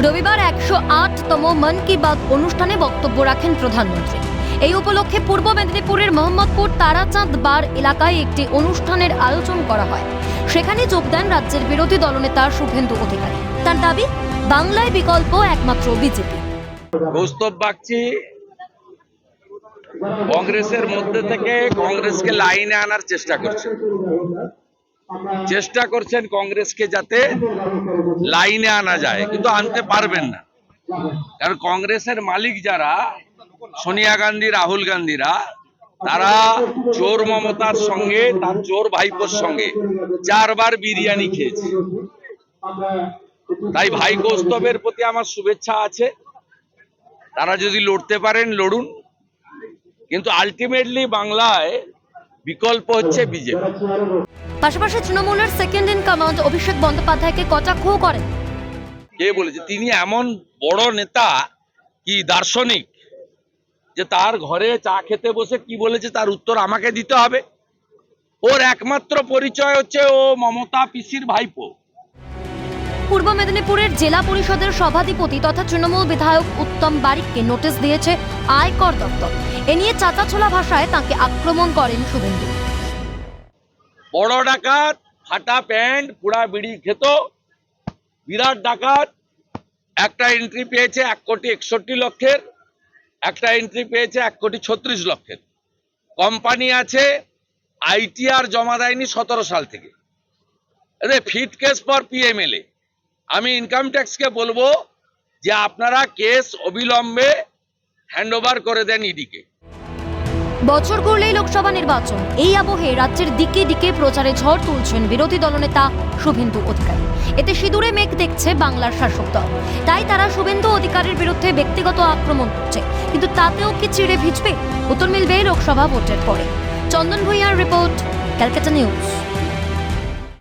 রবিবার একশো আটতম মন কি বাত অনুষ্ঠানে বক্তব্য রাখেন প্রধানমন্ত্রী। এই উপলক্ষে পূর্ব মেদিনীপুরের মোহাম্মদপুর তারাচাঁদ বার এলাকায় একটি অনুষ্ঠানের আয়োজন করা হয়। সেখানে যোগ দেন রাজ্যের বিরোধী দলনেতা শুভেন্দু অধিকারী। তার দাবি, বাংলায় বিকল্প একমাত্র বিজেপি। কংগ্রেসের মধ্যে থেকে কংগ্রেসকে লাইনে আনার চেষ্টা করছেন চেষ্টা করছেন কংগ্রেসকে যাতে লাইনে আনা যায়, কিন্তু আনতে পারবেন না। কারণ কংগ্রেসের মালিক যারা, সোনিয়া গান্ধী, রাহুল গান্ধীরা, তারা চোর মমতার সঙ্গে, তার চোর ভাইপোর সঙ্গে চারবার বিরিয়ানি খেয়েছে। তাই ভাই কৌস্তবের প্রতি আমার শুভেচ্ছা আছে। তারা যদি লড়তে পারেন, লড়ুন। কিন্তু আলটিমেটলি বাংলায় বিকল্প হচ্ছে বিজেপি। পাশাপাশি তৃণমূলের সেকেন্ড ইন কমান্ড অভিষেক বন্দ্যোপাধ্যায়কে কটাক্ষ করেন। কে বলেছে? তিনি এমন বড় নেতা কি দার্শনিক যে তার ঘরে চা খেতে বসে কি বলেছে তার উত্তর আমাকে দিতে হবে। ওর একমাত্র পরিচয় হচ্ছে ও মমতা পিসির ভাইপো। পূর্ব মেদিনীপুরের জেলা পরিষদের সভাধিপতি তথা তৃণমূল বিধায়ক উত্তম বারিককে নোটিশ দিয়েছে আয়কর দপ্তর। এ নিয়ে চাচাছোলা ভাষায় তাকে আক্রমণ করেন শুভেন্দু। বড় ডাকাত, ফাটা প্যান্ট, পুরা বিড়ি খেত। বিরাট ডাকাত, একটা এন্ট্রি পেয়েছে এক কোটি একষট্টি লক্ষের, একটা এন্ট্রি পেয়েছে এক কোটি ছত্রিশ লক্ষের। কোম্পানি আছে আইটিআর জমা দেয়নি সতেরো সাল থেকে। এদের ফিট কেস ফর পিএমএলএ আমি ইনকাম ট্যাক্সকে বলব যে আপনারা কেস অবিলম্বে হ্যান্ড ওভার করে দেন ইডিকে বছর করলেই লোকসভা নির্বাচন। এই আবহে রাজ্যের দিকে দিকে প্রচারে ঝড় তুলছেন বিরোধী দলনেতা শুভেন্দু অধিকারী। এতে সিঁদুরে মেঘ দেখছে বাংলার শাসক দল। তাই তারা শুভেন্দু অধিকারীর বিরুদ্ধে ব্যক্তিগত আক্রমণ করছে। কিন্তু তাতেও কি চিড়ে ভিজবে? উত্তর মিলবে লোকসভা ভোটের পরে। চন্দন ভূঁইয়ার রিপোর্ট, ক্যালকাটা নিউজ।